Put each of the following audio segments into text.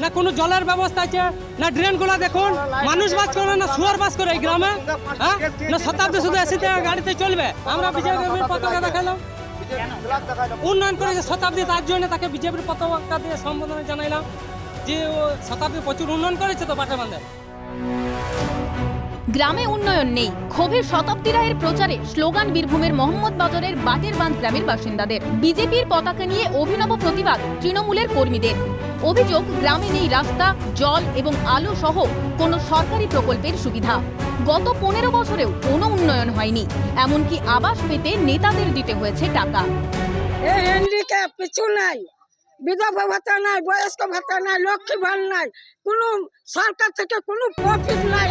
না কোনো জলের ব্যবস্থা আছে না ড্রেনগুলো দেখুন মানুষ বাস করে না শুয়ার বাস করে এই গ্রামে হ্যাঁ? না শতাব্দী শুধু এসে গাড়িতে চলবে। আমরা বিজেপির পতাকা দেখালাম উন্নয়ন করেছে শতাব্দী তার জন্য তাকে বিজেপির পতাকা দিয়ে সম্বোধনা জানাইলাম যে ও শতাব্দী প্রচুর উন্নয়ন করেছে তো বাটাবান্ধে গ্রামে উন্নয়ন নেই। ক্ষোভের শতাব্দী রায়ের প্রচারে স্লোগান বীরভূমের মোহাম্মদ বাজারের বাটের বাঁধ গ্রামের বাসিন্দাদের। বিজেপির পতাকা নিয়ে অভিনব প্রতিবাদ তৃণমূলের কর্মীদের। অভিযোগ, গ্রামে নেই রাস্তা, জল এবং আলো সহ কোনো সরকারি প্রকল্পের সুবিধা। গত পনেরো বছরেও কোনো উন্নয়ন হয়নি। এমনকি আবাস পেতে নেতাদের দিতে হয়েছে টাকা। পিছু নাই। বিধবা ভাতা নাই বয়স্ক ভাতা নাই লক্ষ্মী ভালো নাই কোন সরকার থেকে কোনো প্রফিট নাই।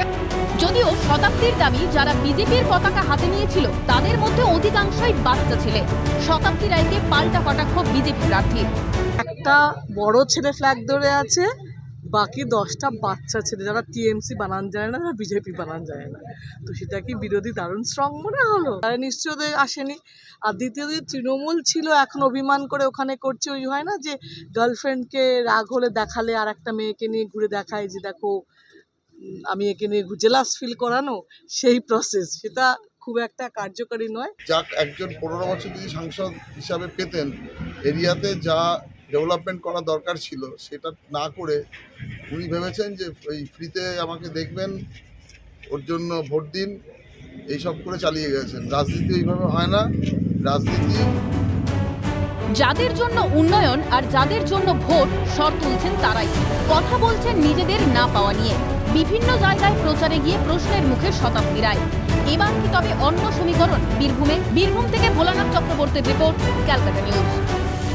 যদিও শতাব্দীর দাবি যারা বিজেপির পতাকা হাতে নিয়েছিল তাদের মধ্যে অধিকাংশই বাচ্চা ছেলে। শতাব্দী রায়কে পাল্টা কটাক্ষ বিজেপি প্রার্থী একটা বড় ছেলে ফ্ল্যাগ ধরে আছে বাকি দশটা বাচ্চা ছেলে যারা টিএমসি বানান যায় না যারা বিজেপি বানান যায় না। তো সেটা কি বিরোধী দারুণ স্ট্রং মনে হলো? তারা নিশ্চয়ই আসেনি। আর দ্বিতীয় যে তৃণমূল ছিল, এখন অভিমান করে ওখানে করছে, ওই হয় না যে গার্লফ্রেন্ডকে রাগ হলে দেখালে আর একটা মেয়েকে নিয়ে ঘুরে দেখায় যে দেখো আমি একে নিয়ে জেলাস ফিল করানো, সেই প্রসেস সেটা খুব একটা কার্যকারী নয়। যাক, একজন পনেরো বছর যদি সাংসদ হিসাবে পেতেন, এরিয়াতে যা ডেভেলপমেন্ট করা দরকার ছিল, সেটা না করে উনি ভেবেছেন যে এই ফ্রিতে আমাকে দেখবেন, ওর জন্য ভোট দিন, এইসব করে চালিয়ে গেছেন। রাজনীতি এইভাবে হয় না, রাজনীতি যাদের জন্য উন্নয়ন আর যাদের জন্য ভোট স্বর তুলছেন তারাই। কথা বলছেন নিজেদের না পাওয়া নিয়ে। বিভিন্ন জায়গায় প্রচারে গিয়ে প্রশ্নের মুখে শতাব্দী রায়। এবার কি তবে অন্য সমীকরণ? বীরভূমে বীরভূম থেকে ভোলানাথ চক্রবর্তীর রিপোর্ট, ক্যালকাটা নিউজ।